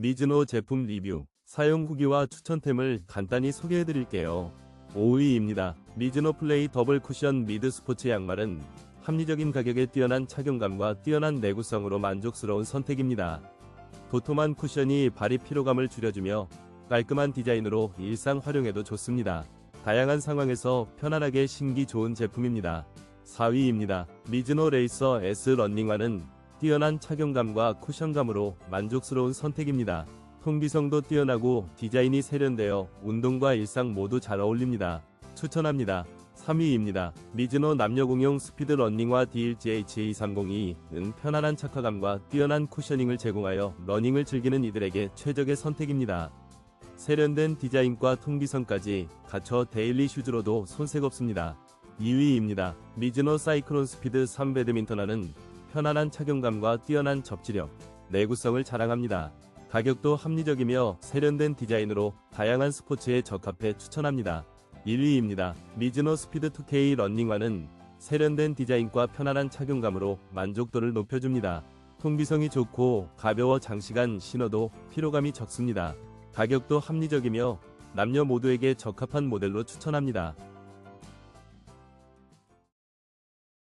미즈노 제품 리뷰, 사용 후기와 추천템을 간단히 소개해 드릴게요. 5위입니다. 미즈노 플레이 더블 쿠션 미드 스포츠 양말은 합리적인 가격에 뛰어난 착용감과 뛰어난 내구성으로 만족스러운 선택입니다. 도톰한 쿠션이 발이 피로감을 줄여주며 깔끔한 디자인으로 일상 활용에도 좋습니다. 다양한 상황에서 편안하게 신기 좋은 제품입니다. 4위입니다. 미즈노 레이서 S 런닝화는 뛰어난 착용감과 쿠션감으로 만족스러운 선택입니다. 통기성도 뛰어나고 디자인이 세련되어 운동과 일상 모두 잘 어울립니다. 추천합니다. 3위입니다. 미즈노 남녀공용 스피드 러닝화 DLGH230은 편안한 착화감과 뛰어난 쿠셔닝을 제공하여 러닝을 즐기는 이들에게 최적의 선택입니다. 세련된 디자인과 통기성까지 갖춰 데일리 슈즈로도 손색 없습니다. 2위입니다. 미즈노 사이클론 스피드 3 배드민턴화는 편안한 착용감과 뛰어난 접지력, 내구성을 자랑합니다. 가격도 합리적이며 세련된 디자인으로 다양한 스포츠에 적합해 추천합니다. 1위입니다. 미즈노 스피드 2K 런닝화는 세련된 디자인과 편안한 착용감으로 만족도를 높여줍니다. 통기성이 좋고 가벼워 장시간 신어도 피로감이 적습니다. 가격도 합리적이며 남녀 모두에게 적합한 모델로 추천합니다.